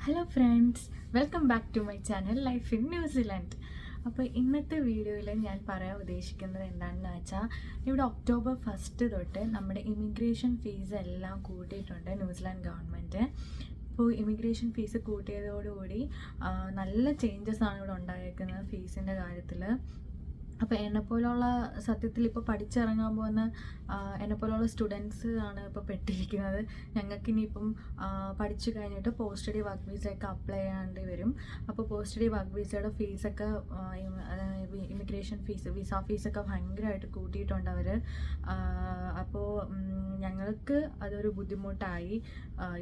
Hello friends welcome back to my channel life in New Zealand അപ്പോൾ ഇന്നത്തെ വീഡിയോയിൽ ഞാൻ പറയാൻ ഉദ്ദേശിക്കുന്നത് എന്താണെന്ന് വെച്ചാൽ ഇവിടെ ഒക്ടോബർ ഫസ്റ്റ് തൊട്ട് നമ്മുടെ ഇമിഗ്രേഷൻ ഫീസ് എല്ലാം കൂട്ടിയിട്ടുണ്ട് ന്യൂസിലാൻഡ് ഗവൺമെന്റ് ഇപ്പോൾ ഇമിഗ്രേഷൻ ഫീസ് കൂട്ടിയതോടുകൂടി നല്ല ചേഞ്ചസ് ആണ് ഇവിടെ ഉണ്ടായിരിക്കുന്നത് ഫീസിന്റെ കാര്യത്തിൽ. അപ്പോൾ എന്നെപ്പോലുള്ള സത്യത്തിൽ ഇപ്പോൾ പഠിച്ചിറങ്ങാൻ പോകുന്ന എന്നെപ്പോലുള്ള സ്റ്റുഡൻസ് ആണ് ഇപ്പോൾ പെട്ടിരിക്കുന്നത്. ഞങ്ങൾക്ക് ഇനിയിപ്പം ആ, പഠിച്ചു കഴിഞ്ഞിട്ട് പോസ്റ്റ് സ്റ്റഡി വർക്ക് വീസയൊക്കെ അപ്ലൈ ചെയ്യേണ്ടി വരും. അപ്പോൾ പോസ്റ്റ് സ്റ്റഡി വർക്ക് വീസയുടെ ഫീസൊക്കെ ഇമിഗ്രേഷൻ ഫീസ് വിസ ഫീസൊക്കെ ഭയങ്കരമായിട്ട് കൂട്ടിയിട്ടുണ്ട് അവർ അപ്പോൾ ഞങ്ങൾക്ക് അതൊരു ബുദ്ധിമുട്ടായി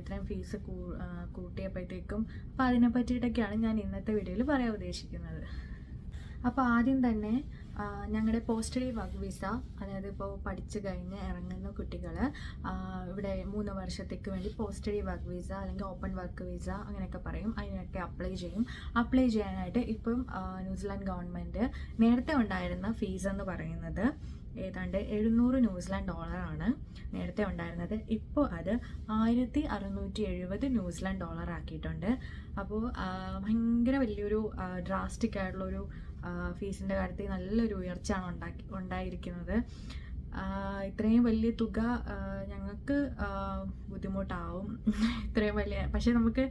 ഇത്രയും ഫീസ് കൂട്ടിയപ്പോഴത്തേക്കും. അപ്പോൾ അതിനെ പറ്റിയിട്ടൊക്കെയാണ് ഞാൻ ഇന്നത്തെ വീഡിയോയിൽ പറയാൻ ഉദ്ദേശിക്കുന്നത്. അപ്പോൾ ആദ്യം തന്നെ ഞങ്ങളുടെ പോസ്റ്റഡി വർക്ക് വിസ അതായത് ഇപ്പോൾ പഠിച്ചു കഴിഞ്ഞ് ഇറങ്ങുന്ന കുട്ടികൾ ഇവിടെ മൂന്ന് വർഷത്തേക്ക് വേണ്ടി പോസ്റ്റഡി വർക്ക് വിസ അല്ലെങ്കിൽ ഓപ്പൺ വർക്ക് വിസ അങ്ങനെയൊക്കെ പറയും. അതിനൊക്കെ അപ്ലൈ ചെയ്യും. അപ്ലൈ ചെയ്യാനായിട്ട് ഇപ്പം ന്യൂസിലാൻഡ് ഗവൺമെന്റ് നേരത്തെ ഉണ്ടായിരുന്ന ഫീസ് എന്ന് പറയുന്നത് ഏതാണ്ട് എഴുന്നൂറ് ന്യൂസിലാൻഡ് ഡോളറാണ്. നേരത്തെ ഉണ്ടായിരുന്നത്. ഇപ്പോൾ അത് ആയിരത്തി അറുന്നൂറ്റി എഴുപത് ന്യൂസിലാൻഡ് ഡോളർ ആക്കിയിട്ടുണ്ട് അപ്പോൾ ഭയങ്കര വലിയൊരു ഡ്രാസ്റ്റിക് ആയിട്ടുള്ളൊരു ഫീസിന്റെ കാര്യത്തിൽ നല്ലൊരു ഉയർച്ചയാണ് ഉണ്ടാക്കി ഉണ്ടായിരിക്കുന്നത്. ഇത്രയും വലിയ തുക ഞങ്ങൾക്ക് ബുദ്ധിമുട്ടാവും. ഇത്രയും വലിയ പക്ഷേ നമുക്ക്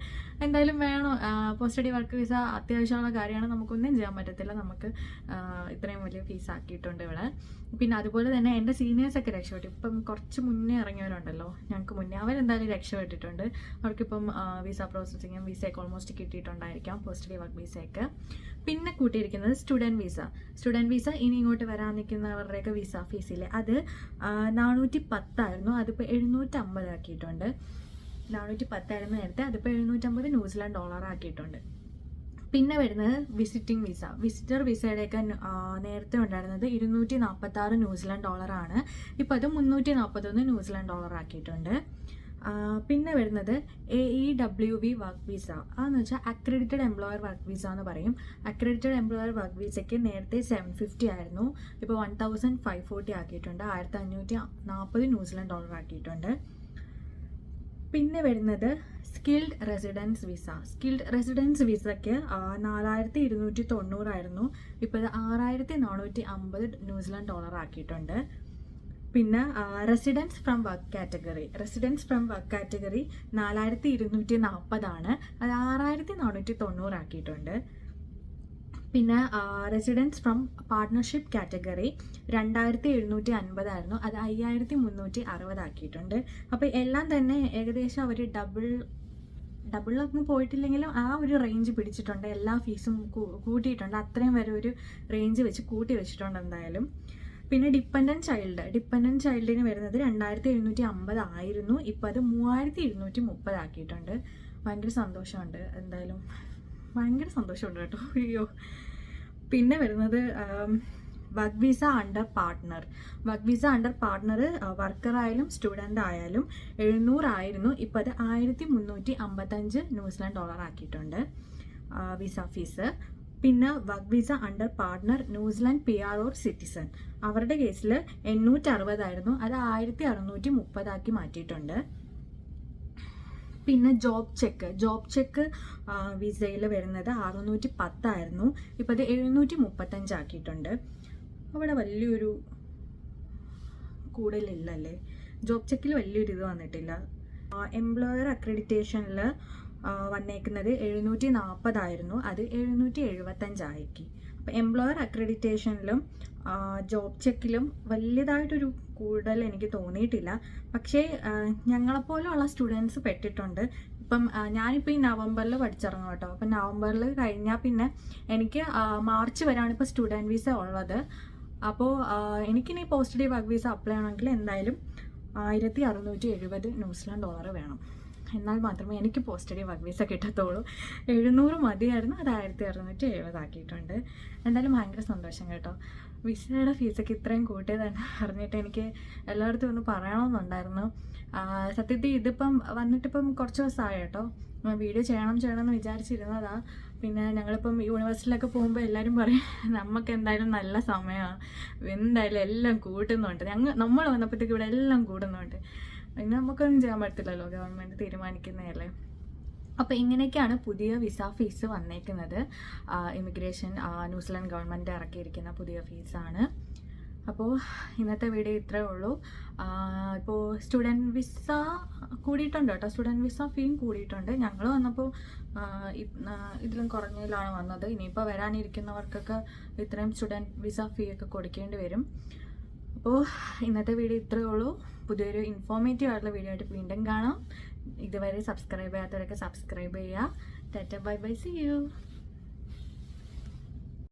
എന്തായാലും വേണം. പോസ്റ്റഡി വർക്ക് വിസ അത്യാവശ്യമുള്ള കാര്യമാണ്. നമുക്കൊന്നും ചെയ്യാൻ പറ്റത്തില്ല. നമുക്ക് ഇത്രയും വലിയ ഫീസ് ആക്കിയിട്ടുണ്ട് ഇവിടെ. പിന്നെ അതുപോലെ തന്നെ എന്റെ സീനിയേഴ്സൊക്കെ രക്ഷപ്പെട്ടു. ഇപ്പം കുറച്ച് മുന്നേ ഇറങ്ങിയവരുണ്ടല്ലോ. ഞങ്ങൾക്ക് മുന്നേ അവരെന്തായാലും രക്ഷപ്പെട്ടിട്ടുണ്ട്. അവർക്കിപ്പം വിസ പ്രോസസ്സിങ്ങും വിസയൊക്കെ ഓൾമോസ്റ്റ് കിട്ടിയിട്ടുണ്ടായിരിക്കാം. പോസ്റ്റഡി വർക്ക് വിസയൊക്കെ പിന്നെ കൂട്ടിയിരിക്കുന്നത് സ്റ്റുഡന്റ് വിസ. സ്റ്റുഡന്റ് വിസ ഇനി ഇങ്ങോട്ട് വരാൻ നിൽക്കുന്നവരുടെയൊക്കെ വിസ ഫീസില്ലേ അത് നാനൂറ്റി പത്തായിരുന്നു അതിപ്പോൾ എഴുന്നൂറ്റമ്പത് ആക്കിയിട്ടുണ്ട്. നാനൂറ്റി പത്തായിരുന്നു നേരത്തെ. അതിപ്പോൾ എഴുന്നൂറ്റമ്പത് ന്യൂസിലാൻഡ് ഡോളർ ആക്കിയിട്ടുണ്ട്. പിന്നെ വരുന്നത് വിസിറ്റിംഗ് വിസ വിസിറ്റർ വിസയുടെയൊക്കെ നേരത്തെ ഉണ്ടായിരുന്നത് ഇരുന്നൂറ്റി നാൽപ്പത്തി ആറ് ന്യൂസിലാൻഡ് ഡോളറാണ് ഇപ്പോൾ അത് മുന്നൂറ്റി നാൽപ്പത്തൊന്ന് ന്യൂസിലാൻഡ് ഡോളർ ആക്കിയിട്ടുണ്ട്. പിന്നെ വരുന്നത് A E W V work visa അതെന്ന് വെച്ചാൽ അക്രഡിറ്റഡ് എംപ്ലോയർ വർക്ക് വിസ എന്ന് പറയും. അക്രഡിറ്റഡ് എംപ്ലോയർ വർക്ക് വിസയ്ക്ക് നേരത്തെ സെവൻ ഫിഫ്റ്റി ആയിരുന്നു. ഇപ്പോൾ വൺ തൗസൻഡ് ഫൈവ് ഫോർട്ടി ആക്കിയിട്ടുണ്ട്. ആയിരത്തി അഞ്ഞൂറ്റി നാൽപ്പത് ന്യൂസിലാൻഡ് ഡോളർ ആക്കിയിട്ടുണ്ട്. പിന്നെ വരുന്നത് skilled residence visa skilled residence വിസയ്ക്ക് നാലായിരത്തി ഇരുന്നൂറ്റി തൊണ്ണൂറായിരുന്നു ഇപ്പോൾ ഇത് ആറായിരത്തി നാനൂറ്റി അമ്പത് ന്യൂസിലാൻഡ് ഡോളർ ആക്കിയിട്ടുണ്ട്. പിന്നെ residence from work category residence from work category നാലായിരത്തി ഇരുന്നൂറ്റി നാൽപ്പതാണ് അത് ആറായിരത്തി നാനൂറ്റി തൊണ്ണൂറാക്കിയിട്ടുണ്ട് പിന്നെ റെസിഡൻസ് ഫ്രം പാർട്ട്ണർഷിപ്പ് കാറ്റഗറി രണ്ടായിരത്തി എഴുന്നൂറ്റി അൻപതായിരുന്നു അത് അയ്യായിരത്തി മുന്നൂറ്റി അറുപതാക്കിയിട്ടുണ്ട് അപ്പോൾ എല്ലാം തന്നെ ഏകദേശം അവർ ഡബിൾ ഡബിളൊന്നും പോയിട്ടില്ലെങ്കിലും ആ ഒരു റേഞ്ച് പിടിച്ചിട്ടുണ്ട്. എല്ലാ ഫീസും കൂട്ടിയിട്ടുണ്ട്. അത്രയും വരെ ഒരു റേഞ്ച് വെച്ച് കൂട്ടി വെച്ചിട്ടുണ്ട് എന്തായാലും. പിന്നെ ഡിപ്പെൻഡന്റ് ചൈൽഡ് ഡിപ്പെൻഡന്റ് ചൈൽഡിന് വരുന്നത് രണ്ടായിരത്തി എഴുന്നൂറ്റി അമ്പത് ആയിരുന്നു. ഇപ്പോൾ അത് മൂവായിരത്തി ഇരുന്നൂറ്റി മുപ്പതാക്കിയിട്ടുണ്ട് ഭയങ്കര സന്തോഷമുണ്ട് എന്തായാലും. ഭയങ്കര സന്തോഷമുണ്ട് കേട്ടോ. അയ്യോ. പിന്നെ വരുന്നത് work visa under partner. Work visa under partner worker ആയാലും സ്റ്റുഡന്റ് ആയാലും എഴുന്നൂറായിരുന്നു. ഇപ്പോൾ അത് ആയിരത്തി മുന്നൂറ്റി അമ്പത്തഞ്ച് ന്യൂസിലാൻഡ് ഡോളർ ആക്കിയിട്ടുണ്ട് വിസ ഫീസ്. പിന്നെ work visa under partner New Zealand P R or citizen അവരുടെ കേസിൽ എണ്ണൂറ്റി അറുപതായിരുന്നു അത് ആയിരത്തി അറുന്നൂറ്റി മുപ്പതാക്കി മാറ്റിയിട്ടുണ്ട്. പിന്നെ ജോബ് ചെക്ക് ജോബ് ചെക്ക് വിസയിൽ വരുന്നത് അറുന്നൂറ്റി പത്തായിരുന്നു ഇപ്പോൾ അത് എഴുന്നൂറ്റി മുപ്പത്തഞ്ചാക്കിയിട്ടുണ്ട് അവിടെ വലിയൊരു കൂടുതലില്ലല്ലേ ജോബ് ചെക്കിൽ വലിയൊരു ഇത് വന്നിട്ടില്ല. എംപ്ലോയർ അക്രഡിറ്റേഷനിൽ വന്നേക്കുന്നത് എഴുന്നൂറ്റി നാൽപ്പതായിരുന്നു അത് എഴുന്നൂറ്റി എഴുപത്തഞ്ചാക്കി അപ്പോൾ എംപ്ലോയർ അക്രഡിറ്റേഷനിലും ജോബ് ചെക്കിലും വലിയതായിട്ടൊരു കൂടുതൽ എനിക്ക് തോന്നിയിട്ടില്ല. പക്ഷേ ഞങ്ങളെപ്പോലുള്ള സ്റ്റുഡൻസ് പെട്ടിട്ടുണ്ട്. ഇപ്പം ഞാനിപ്പോൾ ഈ നവംബറിൽ പഠിച്ചിറങ്ങും കേട്ടോ. അപ്പം നവംബറിൽ കഴിഞ്ഞാൽ പിന്നെ എനിക്ക് മാർച്ച് വരെയാണ് ഇപ്പോൾ സ്റ്റുഡന്റ് വിസ ഉള്ളത്. അപ്പോൾ എനിക്കിനി post day work visa apply ആണെങ്കിൽ എന്തായാലും ആയിരത്തി അറുന്നൂറ്റി എഴുപത് ന്യൂസിലാൻഡ് ഡോളർ വേണം. എന്നാൽ മാത്രമേ എനിക്ക് പോസ്റ്റ് സ്റ്റഡി വർക്ക് വിസ കിട്ടത്തുള്ളൂ. എഴുന്നൂറ് മതിയായിരുന്നു. അത് ആയിരത്തി അറുന്നൂറ്റി എഴുപതാക്കിയിട്ടുണ്ട് എന്തായാലും ഭയങ്കര സന്തോഷം കേട്ടോ. വിസയുടെ ഫീസൊക്കെ ഇത്രയും കൂട്ടിയത് തന്നെ അറിഞ്ഞിട്ട് എനിക്ക് എല്ലായിടത്തും ഒന്ന് പറയണമെന്നുണ്ടായിരുന്നു. സത്യത്തിൽ ഇതിപ്പം വന്നിട്ടിപ്പം കുറച്ച് ദിവസമായി കേട്ടോ. വീഡിയോ ചെയ്യണം ചെയ്യണം എന്ന് വിചാരിച്ചിരുന്നതാണ് പിന്നെ ഞങ്ങളിപ്പം യൂണിവേഴ്സിറ്റിയിലൊക്കെ പോകുമ്പോൾ എല്ലാവരും പറയും നമുക്ക് എന്തായാലും നല്ല സമയമാണ് എന്തായാലും എല്ലാം കൂട്ടുന്നുണ്ട്. ഞങ്ങൾ നമ്മൾ വന്നപ്പോഴത്തേക്ക് ഇവിടെ എല്ലാം കൂടുന്നുണ്ട്. പിന്നെ നമുക്കൊന്നും ചെയ്യാൻ പറ്റില്ലല്ലോ ഗവൺമെന്റ് തീരുമാനിക്കുന്നതല്ലേ. അപ്പോൾ ഇങ്ങനെയൊക്കെയാണ് പുതിയ വിസ ഫീസ് വന്നേക്കുന്നത്. ഇമിഗ്രേഷൻ ന്യൂസിലാൻഡ് ഗവൺമെന്റ് ഇറക്കിയിരിക്കുന്ന പുതിയ ഫീസാണ് അപ്പോൾ ഇന്നത്തെ വീഡിയോ ഇത്രയേ ഉള്ളൂ. ഇപ്പോൾ സ്റ്റുഡന്റ് വിസ കൂടിയിട്ടുണ്ട് കേട്ടോ. സ്റ്റുഡന്റ് വിസ ഫീയും കൂടിയിട്ടുണ്ട്. ഞങ്ങൾ വന്നപ്പോൾ ഇതിലും കുറഞ്ഞതിലാണ് വന്നത്. ഇനിയിപ്പോൾ വരാനിരിക്കുന്നവർക്കൊക്കെ ഇത്രയും സ്റ്റുഡന്റ് വിസ ഫീ ഒക്കെ കൊടുക്കേണ്ടി വരും. അപ്പോൾ ഇന്നത്തെ വീഡിയോ ഇത്രയേ ഉള്ളൂ. പുതിയൊരു ഇൻഫോർമേറ്റീവ് ആയിട്ടുള്ള വീഡിയോ ആയിട്ട് വീണ്ടും കാണാം. ഇതുവരെ സബ്സ്ക്രൈബ് ചെയ്യാത്തവരൊക്കെ സബ്സ്ക്രൈബ് ചെയ്യുക. Tata bye bye see U